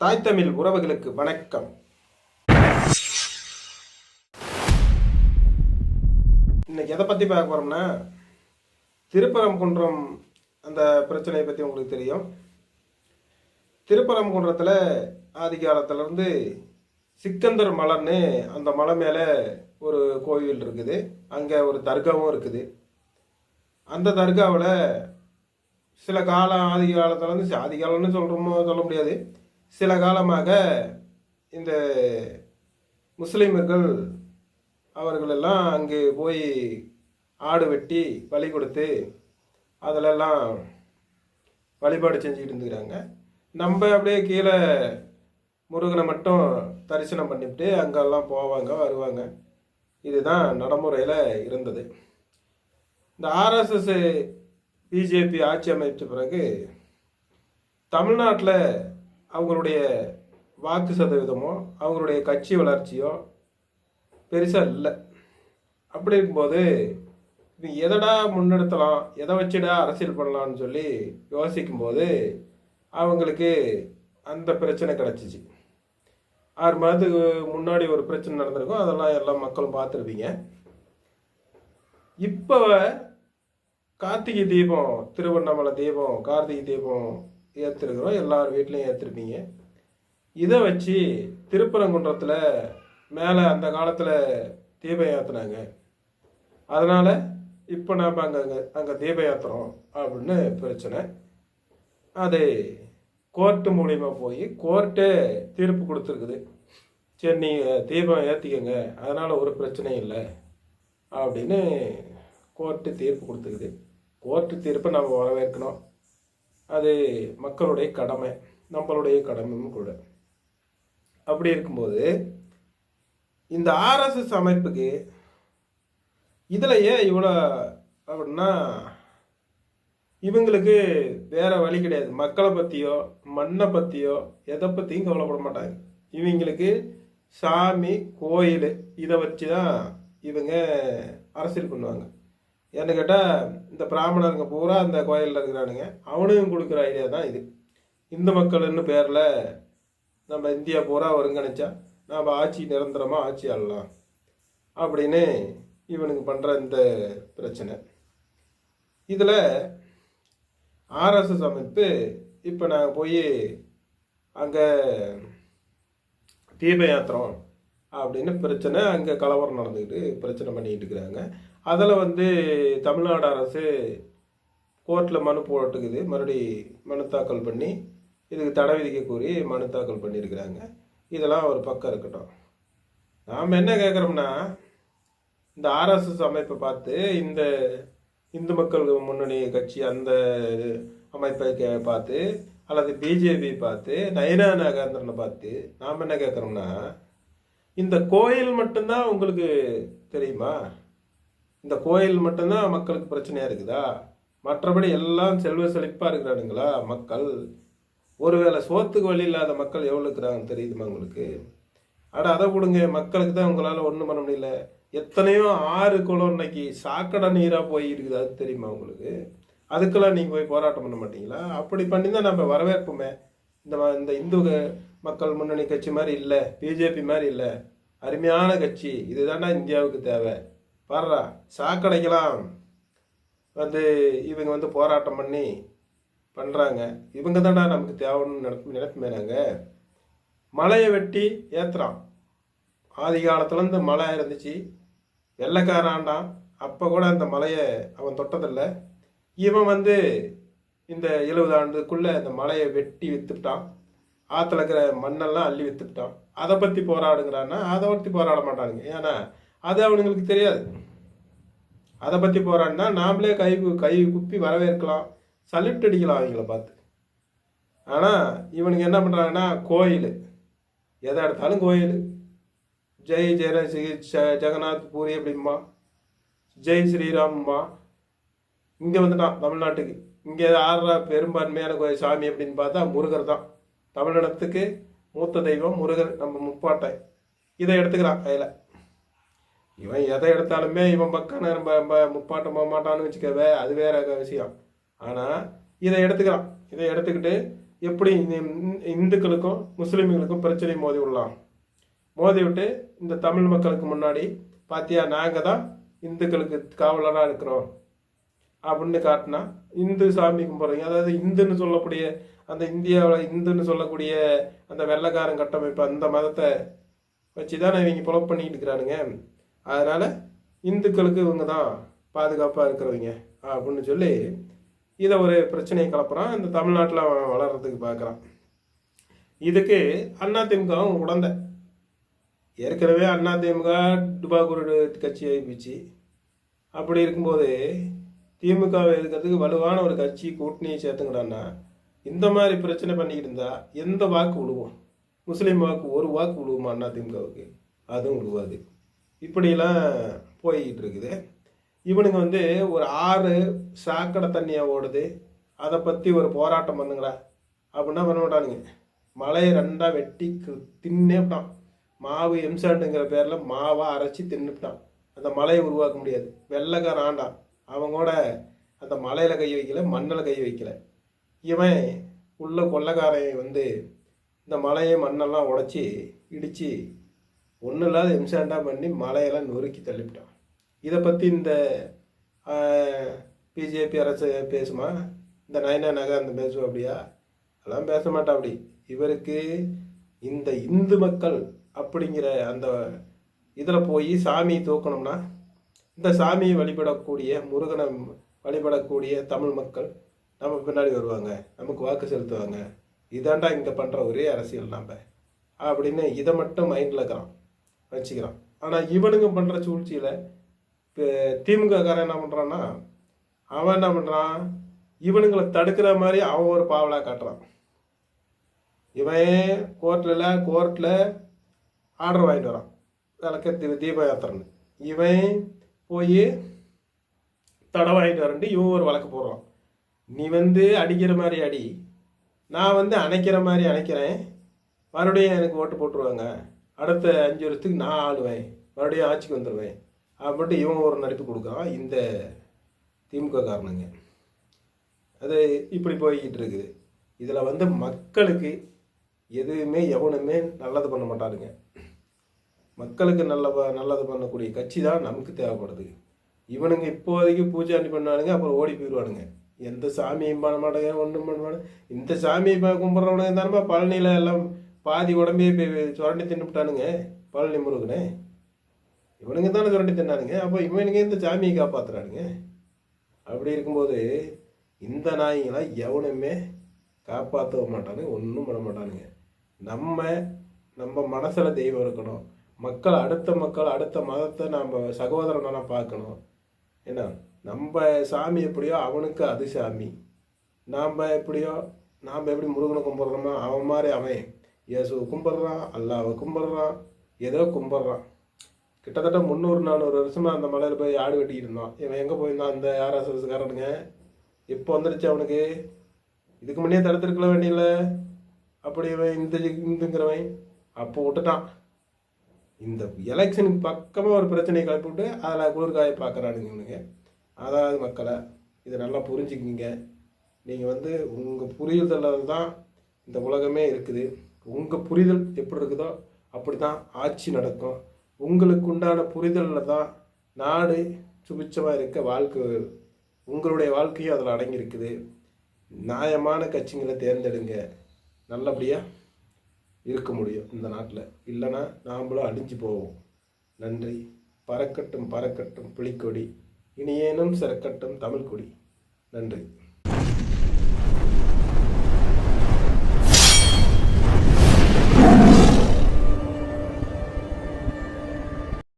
தாய் தமிழ் உறவுகளுக்கு வணக்கம். இன்னைக்கு எதை பற்றி பார்க்க போகிறோம்னா திருப்பரங்குன்றம் அந்த பிரச்சனையை பற்றி உங்களுக்கு தெரியும். திருப்பரங்குன்றத்தில் ஆதி காலத்துலேருந்து சிக்கந்தர் மலைன்னு அந்த மலை மேலே ஒரு கோவில் இருக்குது. அங்கே ஒரு தர்காவும் இருக்குது. அந்த தர்காவில் சில காலம் ஆதி காலத்துலேருந்து ஆதி காலம்னு சொல்கிறோமோ சொல்ல முடியாது. சில காலமாக இந்த முஸ்லீம்கள் அவர்களெல்லாம் அங்கே போய் ஆடு வெட்டி பலி கொடுத்து அதிலெல்லாம் வழிபாடு செஞ்சுக்கிட்டு இருந்துக்கிறாங்க. நம்ம அப்படியே கீழே முருகனை மட்டும் தரிசனம் பண்ணிவிட்டு அங்கெல்லாம் போவாங்க வருவாங்க. இதுதான் நடைமுறையில் இருந்தது. இந்த ஆர்எஸ்எஸ் பிஜேபி ஆட்சி அமைத்த பிறகு தமிழ்நாட்டில் அவங்களுடைய வாக்கு சதவீதமோ அவங்களுடைய கட்சி வளர்ச்சியோ பெருசாக இல்லை. அப்படி இருக்கும்போது இது எதடா முன்னெடுத்தலாம் எதை வச்சுடா அரசியல் பண்ணலாம்னு சொல்லி யோசிக்கும்போது அவங்களுக்கு அந்த பிரச்சனை கிடச்சிச்சு. ஆறு மாதத்துக்கு முன்னாடி ஒரு பிரச்சனை நடந்திருக்கும் அதெல்லாம் எல்லா மக்களும் பார்த்துருப்பீங்க. இப்போ கார்த்திகை தீபம் திருவண்ணாமலை தீபம் கார்த்திகை தீபம் ஏற்றிருக்கிறோம் எல்லார் வீட்லேயும் ஏற்றிருப்பீங்க இதை வச்சு திருப்பரங்குன்றத்தில் மேலே அந்த காலத்தில் தீபம் ஏற்றுனாங்க அதனால் இப்போ நாம் அங்கே அங்கே அங்கே தீபம் ஏற்றுறோம் அப்படின்னு பிரச்சனை. அது கோர்ட்டு மூலிமா போய் கோர்ட்டே தீர்ப்பு கொடுத்துருக்குது. சரி நீங்கள் தீபம் ஏற்றிக்கங்க அதனால் ஒரு பிரச்சனையும் இல்லை அப்படின்னு கோர்ட்டு தீர்ப்பு கொடுத்துருக்குது கோர்ட்டு தீர்ப்பை நம்ம வரவேற்கணும். அது மக்களுடைய கடமை நம்மளுடைய கடமையும் கூட. அப்படி இருக்கும்போது இந்த ஆர்எஸ்எஸ் அமைப்புக்கு இதில் ஏன் இவ்வளோ அப்படின்னா இவங்களுக்கு வேறு வழி கிடையாது. மக்களை பற்றியோ மண்ணை பற்றியோ எதை பற்றியும் கவலைப்பட மாட்டாங்க. இவங்களுக்கு சாமி கோயில் இதை வச்சு தான் இவங்க அரசியல் பண்ணுவாங்க. ஏன்னு கேட்டால் இந்த பிராமணருங்க பூரா அந்த கோயிலில் இருக்கிறானுங்க. அவனுக்கும் கொடுக்குற ஐடியா தான் இது. இந்து மக்கள்னு பேரில் நம்ம இந்தியா பூரா ஒருங்கிணைச்சா நாம் ஆட்சி நிரந்தரமாக ஆட்சி ஆளலாம் அப்படின்னு இவனுக்கு பண்ணுற இந்த பிரச்சனை. இதில் ஆர்எஸ்எஸ் அமைப்பு இப்போ நாங்கள் போய் அங்கே தீப யாத்திரம் அப்படின்னு பிரச்சனை அங்கே கலவரம் நடந்துக்கிட்டு பிரச்சனை பண்ணிக்கிட்டு இருக்கிறாங்க. அதில் வந்து தமிழ்நாடு அரசு கோர்ட்டில் மனு போட்டுக்குது. மறுபடி மனு தாக்கல் பண்ணி இதுக்கு தடை விதிக்க கூறி மனு தாக்கல் பண்ணியிருக்கிறாங்க. இதெல்லாம் ஒரு பக்கம் இருக்கட்டும். நாம் என்ன கேட்குறோம்னா இந்த ஆர்எஸ்எஸ் அமைப்பை பார்த்து இந்த இந்து மக்கள் முன்னணி கட்சி அந்த அமைப்பை கே பார்த்து அல்லது பிஜேபி பார்த்து நயனா நாகேந்திரனை பார்த்து நாம் என்ன கேட்குறோம்னா இந்த கோயில் மட்டும்தான் உங்களுக்கு தெரியுமா? இந்த கோயில் மட்டும்தான் மக்களுக்கு பிரச்சனையாக இருக்குதா? மற்றபடி எல்லாம் செல்வ செழிப்பாக இருக்கிறானுங்களா மக்கள்? ஒருவேளை சோத்துக்கு வழி இல்லாத மக்கள் எவ்வளோ இருக்கிறாங்கன்னு தெரியுதுமா உங்களுக்கு? அட அதை கொடுங்க மக்களுக்கு தான் உங்களால் ஒன்றும் பண்ண முடியல. எத்தனையோ ஆறு குளம் இன்னைக்கு சாக்கடை நீராக போய் இருக்குது. அது தெரியுமா உங்களுக்கு? அதுக்கெல்லாம் நீங்கள் போய் போராட்டம் பண்ண மாட்டீங்களா? அப்படி பண்ணி தான் நம்ம வரவேற்போமே. இந்த இந்த இந்து மக்கள் முன்னணி கட்சி மாதிரி இல்லை. பிஜேபி மாதிரி இல்லை. அருமையான கட்சி. இதுதான்டா இந்தியாவுக்கு தேவை. வர்றா சாக்கடைக்கெல்லாம் வந்து இவங்க வந்து போராட்டம் பண்ணி பண்ணுறாங்க இவங்க தான்டா நமக்கு தேவைன்னு நினைப்பு நினைப்புமேனாங்க மலையை வெட்டி ஏற்றுறான் ஆதி காலத்துலேருந்து மலை இருந்துச்சு. வெள்ளைக்காராண்டான் அப்போ கூட அந்த மலையை அவன் தொட்டதில்லை. இவன் வந்து இந்த எழுபது ஆண்டுக்குள்ளே இந்த மலையை வெட்டி விற்றுட்டான் ஆற்றுல இருக்கிற மண்ணெல்லாம் அள்ளி விற்றுட்டான் அதை பற்றி போராடுங்கிறான்னா அதை பற்றி போராட மாட்டானுங்க. ஏன்னா அது அவனுங்களுக்கு தெரியாது. அதை பற்றி போகிறான்னா நாமளே கை கு- கை குப்பி வரவேற்கலாம். சல்யூட் அடிக்கலாம் அவங்கள பார்த்து. ஆனால் இவனுங்க என்ன பண்ணுறாங்கன்னா கோயில். எதை எடுத்தாலும் கோயில். ஜெய் ஜெயர ஜெ- ஜெகநாத் பூரி அப்படிம்பா. ஜெய் ஸ்ரீராம்பா இங்கே வந்துட்டான் தமிழ்நாட்டுக்கு. இங்கே ஆடுற பெரும்பான்மையான கோயில் சாமி அப்படின்னு பார்த்தா முருகர் தான். தமிழினத்துக்கு மூத்த தெய்வம் முருகர் நம்ம முப்பாட்டை. இதை எடுத்துக்கிறான் கையில். இவன் எதை எடுத்தாலுமே இவன் பக்கம் நம்ம நம்ம முப்பாட்டம் போக மாட்டான்னு வச்சுக்கவே அது வேற விஷயம். ஆனால் இதை எடுத்துக்கிறான். இதை எடுத்துக்கிட்டு எப்படி இந்துக்களுக்கும் முஸ்லீம்களுக்கும் பிரச்சனை மோதி விடலாம்? மோதி விட்டு இந்த தமிழ் மக்களுக்கு முன்னாடி பாத்தியா நாங்கள் தான் இந்துக்களுக்கு காவலராக இருக்கிறோம். அப்படின்னு காட்டினா இந்து சாமி கும்பிட்றீங்க. அதாவது இந்துன்னு சொல்லக்கூடிய அந்த இந்தியாவில் இந்துன்னு சொல்லக்கூடிய அந்த வெள்ளைக்காரன் கட்டமைப்பு அந்த மதத்தை வச்சு தான் இவங்க புலப் பண்ணிக்கிட்டு இருக்கிறானுங்க? அதனால் இந்துக்களுக்கு இவங்க தான் பாதுகாப்பாக இருக்கிறவங்க அப்படின்னு சொல்லி இதை ஒரு பிரச்சனையை கலப்புறான் இந்த தமிழ்நாட்டில் அவன் வளர்கிறதுக்கு பார்க்குறான் இதுக்கு அதிமுகவும் உடந்த. ஏற்கனவே அதிமுக டுபாகூர் கட்சியை ஆகிப்போச்சு அப்படி இருக்கும்போது திமுகவை இருக்கிறதுக்கு வலுவான ஒரு கட்சி கூட்டணியை சேர்த்துங்கடான்னா இந்த மாதிரி பிரச்சனை பண்ணிக்கிட்டு இருந்தால் எந்த வாக்கு விழுவோம் முஸ்லீம் வாக்கு ஒரு வாக்கு விழுவுமா அண்ணா அதுவும் விழுவாது இப்படியெல்லாம் போய்கிட்டு இருக்குது இவனுங்க வந்து ஒரு ஆறு சாக்கடை தண்ணியாக ஓடுது. அதை பற்றி ஒரு போராட்டம் பண்ணுங்களா அப்படின்னா பண்ண மாட்டானுங்க மலையை ரெண்டாக வெட்டி கு- தின்னேப்டான் மாவு எம்சாண்டுங்கிற பேரில் மாவாக அரைச்சி தின்னுட்டான். அந்த மலையை உருவாக்க முடியாது. வெள்ளைக்கார ஆண்டான். கூட அந்த மலையில் கை வைக்கல மண்ணில் கை வைக்கல. இவன் உள்ள கொள்ளக்காரன் வந்து இந்த மலையை மண்ணெல்லாம் உடச்சி இடித்து ஒன்றும் இல்லாத எம்சாண்டா பண்ணி மலையெல்லாம் நொறுக்கி தள்ளிவிட்டான். இதை பற்றி இந்த பிஜேபி அரசு பேசுமா? இந்த நயனா நகர் அந்த பேசுவோம் அப்படியா? அதெல்லாம் பேச மாட்டான் அப்படி. இவருக்கு இந்த இந்து மக்கள் அப்படிங்கிற அந்த இதில் போய் சாமி தூக்கணும்னா இந்த சாமியை வழிபடக்கூடிய முருகனை வழிபடக்கூடிய தமிழ் மக்கள் நம்ம பின்னாடி வருவாங்க. நமக்கு வாக்கு செலுத்துவாங்க. இதாண்டா இங்கே பண்ணுற ஒரே அரசியல் நம்ம அப்படின்னு இதை மட்டும் மைண்டில் இருக்கிறான் வச்சுக்கிறான் ஆனால் இவனுங்க பண்ணுற சூழ்ச்சியில் இப்போ திமுகக்காரன் என்ன பண்ணுறான்னா அவன் என்ன பண்ணுறான் இவனுங்களை தடுக்கிற மாதிரி அவன் ஒரு பாவலாக காட்டுறான். இவன் கோர்ட்டில் கோர்ட்டில் ஆர்டர் வாங்கிட்டு வரான். விளக்க தீ தீப யாத்திரன்னு. இவன் போய் தடை வாங்கிட்டு வரன்ட்டு இவன் ஒரு வழக்கு போடுறான். நீ வந்து அடிக்கிற மாதிரி அடி. நான் வந்து அணைக்கிற மாதிரி அணைக்கிறேன். மறுபடியும் எனக்கு ஓட்டு போட்டுருவாங்க. அடுத்த அஞ்சு வருஷத்துக்கு நான் ஆளுவேன். மறுபடியும் ஆட்சிக்கு வந்துடுவேன் அப்படின்ட்டு இவன் ஒரு நடிப்பு கொடுக்கான் இந்த திமுக காரணங்க. அது இப்படி போய்கிட்டு இருக்குது. இதில் வந்து மக்களுக்கு எதுவுமே எவனுமே நல்லது பண்ண மாட்டானுங்க. மக்களுக்கு நல்ல நல்லது பண்ணக்கூடிய கட்சி தான் நமக்கு தேவைப்படுது. இவனுங்க இப்போதைக்கு பூஜாண்டி பண்ணுவானுங்க அப்புறம் ஓடி போயிடுவானுங்க எந்த சாமியும் பண்ண மாட்டாங்க ஒன்றும் பண்ண மாட்டாங்க. இந்த சாமியை கும்பிட்றவனுங்க தானே பழனியில் எல்லாம் பாதி உடம்பே போய் சுரண்டி தின்னுட்டானுங்க பழனி முருகனே. இவனுங்க தானே சுரண்டி தின்னானுங்க. அப்போ இவனுங்க இந்த சாமியை காப்பாத்துறானுங்க. அப்படி இருக்கும்போது இந்த நாய்களை எவனுமே காப்பாற்ற மாட்டானுங்க ஒன்றும் பண்ண மாட்டானுங்க. நம்ம நம்ம மனசில் தெய்வம் இருக்கணும். மக்கள் அடுத்த மக்கள் அடுத்த மதத்தை நம்ம சகோதரனாக பார்க்கணும். என்ன? நம்ம சாமி எப்படியோ அவனுக்கு அது சாமி. நாம் எப்படியோ நாம் எப்படி முருகனை கும்பிட்றோமோ அவன் மாதிரி அவன். இயேசுவை கும்பிட்றான் அல்லாவை கும்பிட்றான் ஏதோ கும்பிட்றான். கிட்டத்தட்ட முந்நூறு நானூறு வருஷமாக அந்த மலையில் போய் ஆடு வெட்டிக்கிட்டு இருந்தான். இவன் எங்கே போயிருந்தான்? அந்த ஆர்எஸ்எஸ்காரனுங்க இப்போ வந்துடுச்சு அவனுக்கு? இதுக்கு முன்னே தடுத்திருக்கல வேண்டியல அப்படி இவன் இந்த இந்துங்கிறவன் அப்போ விட்டுட்டான். இந்த எலெக்ஷனுக்கு பக்கமாக ஒரு பிரச்சனையை கிளப்பி விட்டு அதில் குளிர்காய பார்க்குறானுங்க இவனுங்க. அதாவது மக்களை இதை நல்லா புரிஞ்சுக்கிங்க. நீங்கள் வந்து உங்கள் புரிதலில் தான் இந்த உலகமே இருக்குது. உங்கள் புரிதல் எப்படி இருக்குதோ அப்படி தான் ஆட்சி நடக்கும். உங்களுக்கு உண்டான புரிதலில் தான் நாடு சுபிச்சமாக இருக்க வாழ்க்கை உங்களுடைய வாழ்க்கையும் அதில் அடங்கியிருக்குது. நியாயமான கட்சிங்களை தேர்ந்தெடுங்க. நல்லபடியாக இருக்க முடியும் இந்த நாட்டில். இல்லைன்னா நாமளும் அழிஞ்சு போவோம். நன்றி. பறக்கட்டும் பறக்கட்டும் புலிக்கொடி. இனியேனும் சிறக்கட்டும் தமிழ் கொடி நன்றி.